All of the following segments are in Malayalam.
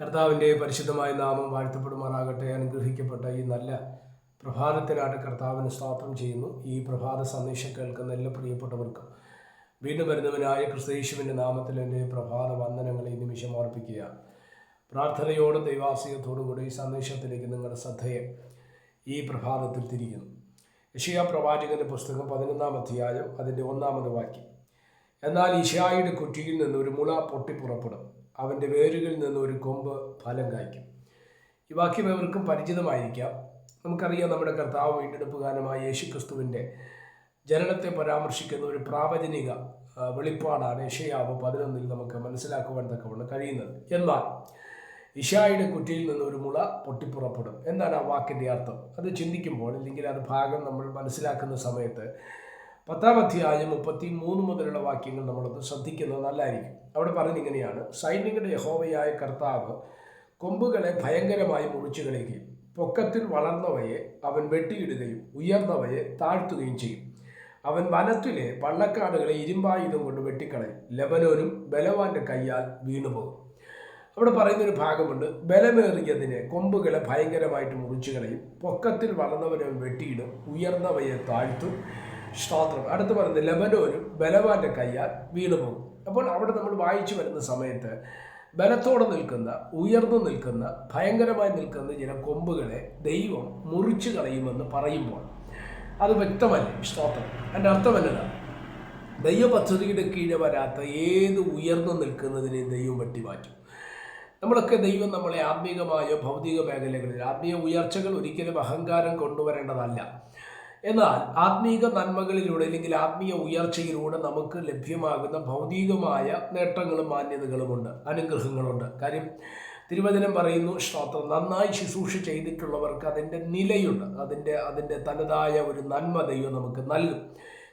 കർത്താവിന്റെ പരിശുദ്ധമായ നാമം വാഴ്ത്തപ്പെടുമാറാകട്ടെ. അനുഗ്രഹിക്കപ്പെട്ട ഈ നല്ല പ്രഭാതത്തിനായിട്ട് കർത്താവിന് സ്തോത്രം ചെയ്യുന്നു. ഈ പ്രഭാത സന്ദേശം കേൾക്കുന്ന എല്ലാ പ്രിയപ്പെട്ടവർക്കും വീണ്ടും വരുന്നവനായ ക്രിസ്തീശുവിന്റെ നാമത്തിൽ എന്റെ പ്രഭാത വന്ദനങ്ങളെ ഈ നിമിഷം ഓർപ്പിക്കുകയാണ് പ്രാർത്ഥനയോടും ദൈവാസികത്തോടുകൂടി ഈ സന്ദേശത്തിലേക്ക് നിങ്ങളുടെ ശ്രദ്ധയെ ഈ പ്രഭാതത്തിൽ തിരിക്കുന്നു. യഷിയ പ്രവാചകന്റെ പുസ്തകം പതിനൊന്നാം അധ്യായം അതിന്റെ ഒന്നാമത് വാക്യം. എന്നാൽ ഇഷായുടെ കുറ്റിയിൽ നിന്ന് ഒരു മുള പൊട്ടിപ്പുറപ്പെടും. അവന്റെ വേരുകളിൽ നിന്ന് ഒരു കൊമ്പ് ഫലം കായ്ക്കും. ഈ വാക്യം എവർക്കും പരിചിതമായിരിക്കാം. നമുക്കറിയാം നമ്മുടെ കർത്താവ് വീണ്ടെടുപ്പുകാരമായ യേശു ക്രിസ്തുവിന്റെ ജനനത്തെ പരാമർശിക്കുന്ന ഒരു പ്രാവചനിക വെളിപ്പാടാണ് ഇഷയാവ് പതിനൊന്നിൽ നമുക്ക് മനസ്സിലാക്കുവാൻ തക്കവണ്ണം കഴിയുന്നത്. എന്നാൽ ഇഷായുടെ കുറ്റിയിൽ നിന്ന് ഒരു മുള പൊട്ടിപ്പുറപ്പെടും. എന്താണ് ആ വാക്കിന്റെ അർത്ഥം? അത് ചിന്തിക്കുമ്പോൾ അല്ലെങ്കിൽ അത് ഭാഗം നമ്മൾ മനസ്സിലാക്കുന്ന സമയത്ത് പത്താം അധ്യായം മുപ്പത്തി മൂന്ന് മുതലുള്ള വാക്യങ്ങൾ നമ്മളത് ശ്രദ്ധിക്കുന്നത് നല്ലതായിരിക്കും. അവിടെ പറയുന്നത് ഇങ്ങനെയാണ്. സൈന്യങ്ങളുടെ യഹോവയായ കർത്താവ് കൊമ്പുകളെ ഭയങ്കരമായി മുറിച്ചു കളയുകയും പൊക്കത്തിൽ വളർന്നവയെ അവൻ വെട്ടിയിടുകയും ഉയർന്നവയെ താഴ്ത്തുകയും ചെയ്യും. അവൻ വനത്തിലെ പള്ളക്കാടുകളെ ഇരുമ്പായുധം കൊണ്ട് വെട്ടിക്കളയും. ലബനോനും ബലവാന്റെ കയ്യാൽ വീണുപോകും. അവിടെ പറയുന്നൊരു ഭാഗമുണ്ട്. ബലമേറിയതിനെ കൊമ്പുകളെ ഭയങ്കരമായിട്ട് മുറിച്ചു കളയും. പൊക്കത്തിൽ വളർന്നവനെ വെട്ടിയിടും. ഉയർന്നവയെ താഴ്ത്തും. സ്തോത്രം. അടുത്ത് പറയുന്നത് ലബനോനും ബലവാന്റെ കയ്യാൽ വീണുപോകും. അപ്പോൾ അവിടെ നമ്മൾ വായിച്ചു വരുന്ന സമയത്ത് ബലത്തോടെ നിൽക്കുന്ന ഉയർന്നു നിൽക്കുന്ന ഭയങ്കരമായി നിൽക്കുന്ന ചില കൊമ്പുകളെ ദൈവം മുറിച്ചു കളയുമെന്ന് പറയുമ്പോൾ അത് വ്യക്തമല്ല? സ്തോത്രം. എന്റെ അർത്ഥം ദൈവപദ്ധതിയുടെ കീഴെ വരാത്ത ഏത് ഉയർന്നു നിൽക്കുന്നതിനെ ദൈവം വെട്ടിമാറ്റും. നമ്മളൊക്കെ ദൈവം നമ്മളെ ആത്മീകമായ ഭൗതിക മേഖലകളിൽ ആത്മീയ ഉയർച്ചകൾ ഒരിക്കലും അഹങ്കാരം കൊണ്ടുവരേണ്ടതല്ല. എന്നാൽ ആത്മീക നന്മകളിലൂടെ അല്ലെങ്കിൽ ആത്മീയ ഉയർച്ചയിലൂടെ നമുക്ക് ലഭ്യമാകുന്ന ഭൗതികമായ നേട്ടങ്ങളും മാന്യതകളുമുണ്ട് അനുഗ്രഹങ്ങളുണ്ട്. കാര്യം തിരുവചനം പറയുന്നു ശ്രോത്രം നന്നായി ശുശ്രൂഷ ചെയ്തിട്ടുള്ളവർക്ക് അതിന്റെ നിലയുണ്ട്. അതിന്റെ അതിന്റെ തനതായ ഒരു നന്മ ദൈവം നമുക്ക് നൽകും.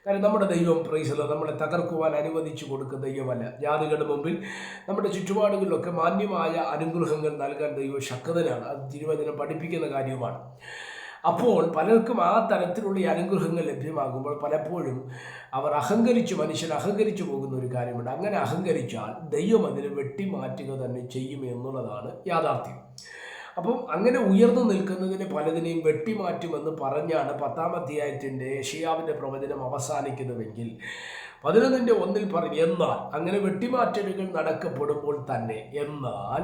കാരണം നമ്മുടെ ദൈവം പ്രൈസല നമ്മളെ തകർക്കുവാൻ അനുവദിച്ചു കൊടുക്കുന്ന ദൈവമല്ല. ജാതികളുടെ മുമ്പിൽ നമ്മുടെ ചുറ്റുപാടുകളിലൊക്കെ മാന്യമായ അനുഗ്രഹങ്ങൾ നൽകാൻ ദൈവം ശക്തനാണ്. അത് തിരുവചനം പഠിപ്പിക്കുന്ന കാര്യമാണ് അപ്പോൾ പലർക്കും ആ തരത്തിലുള്ള അനുഗ്രഹങ്ങൾ ലഭ്യമാകുമ്പോൾ പലപ്പോഴും അവർ അഹങ്കരിച്ച് മനുഷ്യൻ അഹങ്കരിച്ചു പോകുന്ന ഒരു കാര്യമുണ്ട്. അങ്ങനെ അഹങ്കരിച്ചാൽ ദൈവം അതിനെ വെട്ടിമാറ്റുക തന്നെ ചെയ്യും എന്നുള്ളതാണ് യാഥാർത്ഥ്യം. അപ്പം അങ്ങനെ ഉയർന്നു നിൽക്കുന്നതിന് പലതിനെയും വെട്ടിമാറ്റുമെന്ന് പറഞ്ഞാണ് പത്താം അധ്യായത്തിന്റെ ഷിയാവിന്റെ പ്രവചനം അവസാനിക്കുന്നുവെങ്കിൽ പതിനൊന്നിന്റെ ഒന്നിൽ പറഞ്ഞു എന്നാൽ അങ്ങനെ വെട്ടിമാറ്റലുകൾ നടക്കപ്പെടുമ്പോൾ തന്നെ എന്നാൽ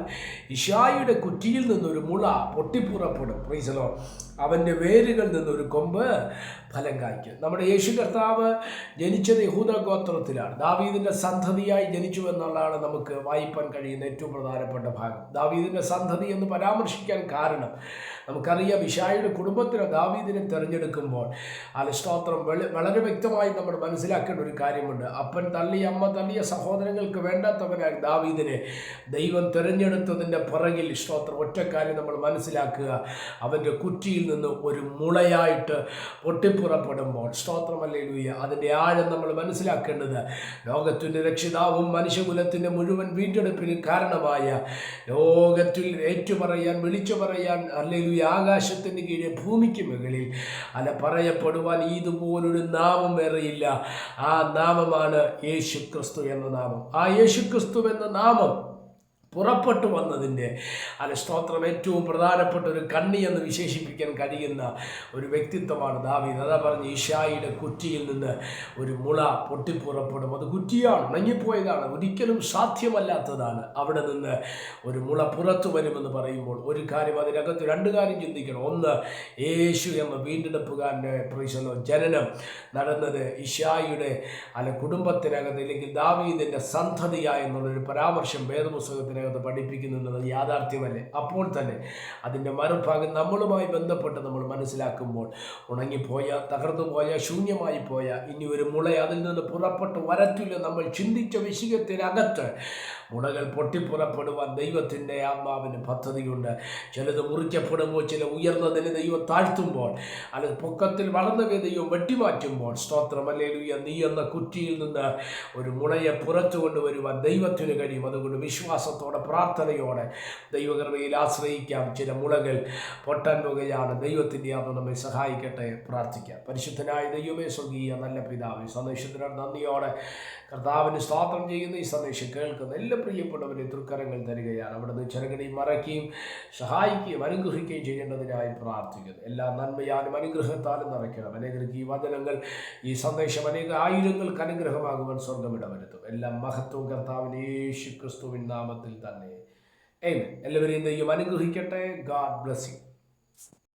ഇഷായിയുടെ കുറ്റിയിൽ നിന്നൊരു മുള പൊട്ടിപ്പുറപ്പെടും. പ്രീസലോ അവന്റെ വേരുകളിൽ നിന്നൊരു കൊമ്പ് ഫലം കായ്ക്കും. നമ്മുടെ യേശു കർത്താവ് ജനിച്ചത് യഹൂദ ഗോത്രത്തിലാണ്. ദാവീദിന്റെ സന്തതിയായി ജനിച്ചു എന്നുള്ളതാണ് നമുക്ക് വായിപ്പാൻ കഴിയുന്ന ഏറ്റവും പ്രധാനപ്പെട്ട ഭാഗം. ദാവീദിന്റെ സന്തതി എന്ന് പരാമർശിക്കാൻ കാരണം നമുക്കറിയാം ഇഷായുടെ കുടുംബത്തിന് ദാവീദിനെ തിരഞ്ഞെടുക്കുമ്പോൾ സ്തോത്രം വളരെ വ്യക്തമായി നമ്മൾ മനസ്സിലാക്കേണ്ട ഒരു കാര്യമുണ്ട് അപ്പൻ തള്ളി അമ്മ തള്ളിയ സഹോദരങ്ങൾക്ക് വേണ്ടാത്തവനായി ദാവീദിനെ ദൈവം തിരഞ്ഞെടുത്തതിന്റെ പുറകിൽ സ്തോത്രം. ഒറ്റക്കാര്യം നമ്മൾ മനസ്സിലാക്കുക. അവന്റെ കുറ്റിയിൽ നിന്ന് ഒരു മുളയായിട്ട് പൊട്ടിപ്പുറപ്പെടുമ്പോൾ സ്തോത്രമല്ലേ ലൂയ അതിന്റെ ആഴം നമ്മൾ മനസ്സിലാക്കേണ്ടത് ലോകത്തിന്റെ രക്ഷിതാവും മനുഷ്യകുലത്തിന്റെ മുഴുവൻ വീണ്ടെടുപ്പിന് കാരണമായ ലോകത്തിൽ ഏറ്റുപറയാൻ വിളിച്ചു പറയാൻ അല്ലെങ്കിൽ ആകാശത്തിന് കീഴെ ഭൂമിക്ക് മുകളിൽ അല്ല പറയപ്പെടുവാൻ ഇതുപോലൊരു നാമം വേറെയില്ല. ആ നാമമാണ് യേശുക്രിസ്തു എന്ന നാമം. ആ യേശുക്രിസ്തു എന്ന നാമം പുറപ്പെട്ടു വന്നതിന്റെ അല്ല സ്തോത്രം. ഏറ്റവും പ്രധാനപ്പെട്ട ഒരു കണ്ണി എന്ന് വിശേഷിപ്പിക്കാൻ കഴിയുന്ന ഒരു വ്യക്തിത്വമാണ് ദാവീദ്. അതാ പറഞ്ഞ് ഈശായിയുടെ കുറ്റിയിൽ നിന്ന് ഒരു മുള പൊട്ടിപ്പുറപ്പെടും അത് കുറ്റിയാണ് ഉണങ്ങിപ്പോയതാണ് ഒരിക്കലും സാധ്യമല്ലാത്തതാണ്. അവിടെ നിന്ന് ഒരു മുള പുറത്തു വരുമെന്ന് പറയുമ്പോൾ ഒരു കാര്യം അതിനകത്ത് രണ്ട് കാര്യം ചിന്തിക്കണം. ഒന്ന് യേശു എന്ന വീണ്ടെടുപ്പുകാരന്റെ പ്രീശലോ ജനനം നടന്നത് ഇഷായിയുടെ അല്ല കുടുംബത്തിനകത്ത് അല്ലെങ്കിൽ ദാവീദിന്റെ സന്തതിയായ എന്നുള്ളൊരു പരാമർശം വേദപുസ്തകത്തിനകത്ത് പഠിപ്പിക്കുന്നു എന്നുള്ളത് യാഥാർത്ഥ്യമല്ലേ? അപ്പോൾ തന്നെ അതിന്റെ മറുഭാഗം നമ്മളുമായി ബന്ധപ്പെട്ട് നമ്മൾ മനസ്സിലാക്കുമ്പോൾ ഉണങ്ങിപ്പോയ തകർന്നു പോയ ശൂന്യമായി പോയ ഇനി ഒരു മുള അതിൽ നിന്ന് പുറപ്പെട്ട് വരത്തില്ല നമ്മൾ ചിന്തിച്ച വിഷയത്തിനകത്ത് മുളകൾ പൊട്ടിപ്പുറപ്പെടുവാൻ ദൈവത്തിന്റെ ആത്മാവിന് പദ്ധതിയുണ്ട്. ചിലത് മുറിക്കപ്പെടുമ്പോൾ ചില ഉയർന്നതിന് ദൈവം താഴ്ത്തുമ്പോൾ അല്ലെങ്കിൽ പൊക്കത്തിൽ വളർന്നവയെ ദൈവം വെട്ടിമാറ്റുമ്പോൾ സ്തോത്രമല്ലേലുയ നീ എന്ന കുറ്റിയിൽ നിന്ന് ഒരു മുളയെ പുറത്തു കൊണ്ടുവരുവാൻ ദൈവത്തിന് കഴിയും. അതുകൊണ്ട് വിശ്വാസത്തോടെ വിശ്വാസത്തോടെ പ്രാർത്ഥനയോടെ ദൈവകൃപയിൽ ആശ്രയിക്കാം. ചില മുളകൾ പൊട്ടാൻ പോകുകയാണ്. ദൈവത്തിന്റെ അത് നമ്മെ സഹായിക്കട്ടെ പ്രാർത്ഥിക്കാം. പരിശുദ്ധനായ ദൈവമേ സ്വർഗീയ നല്ല പിതാവ് സന്ദേശത്തിനോട് നന്ദിയോടെ കർത്താവിന് സ്വാത്രം ചെയ്യുന്ന ഈ സന്ദേശം കേൾക്കുന്ന എല്ലാ പ്രിയപ്പെട്ടവരെ തൃക്കരങ്ങൾ തരികയാണ്. അവിടുന്ന് ചെറുകടിയും മറയ്ക്കുകയും സഹായിക്കുകയും അനുഗ്രഹിക്കുകയും ചെയ്യേണ്ടതിനായി പ്രാർത്ഥിക്കുന്നു. എല്ലാ നന്മയാലും അനുഗ്രഹത്താലും നിറയ്ക്കണം. അനേകർക്ക് ഈ വചനങ്ങൾ ഈ സന്ദേശം അനേക ആയിരങ്ങൾക്ക് അനുഗ്രഹമാകുവാൻ സ്വർഗം ഇടവരുത്തും. എല്ലാം മഹത്വം കർത്താവിന് യേശു ക്രിസ്തുവിൻ നാമത്തിൽ തന്നെ. എല്ലാവരെയും ദൈവം അനുഗ്രഹിക്കട്ടെ ഗാഡ് ബ്ലസ് യു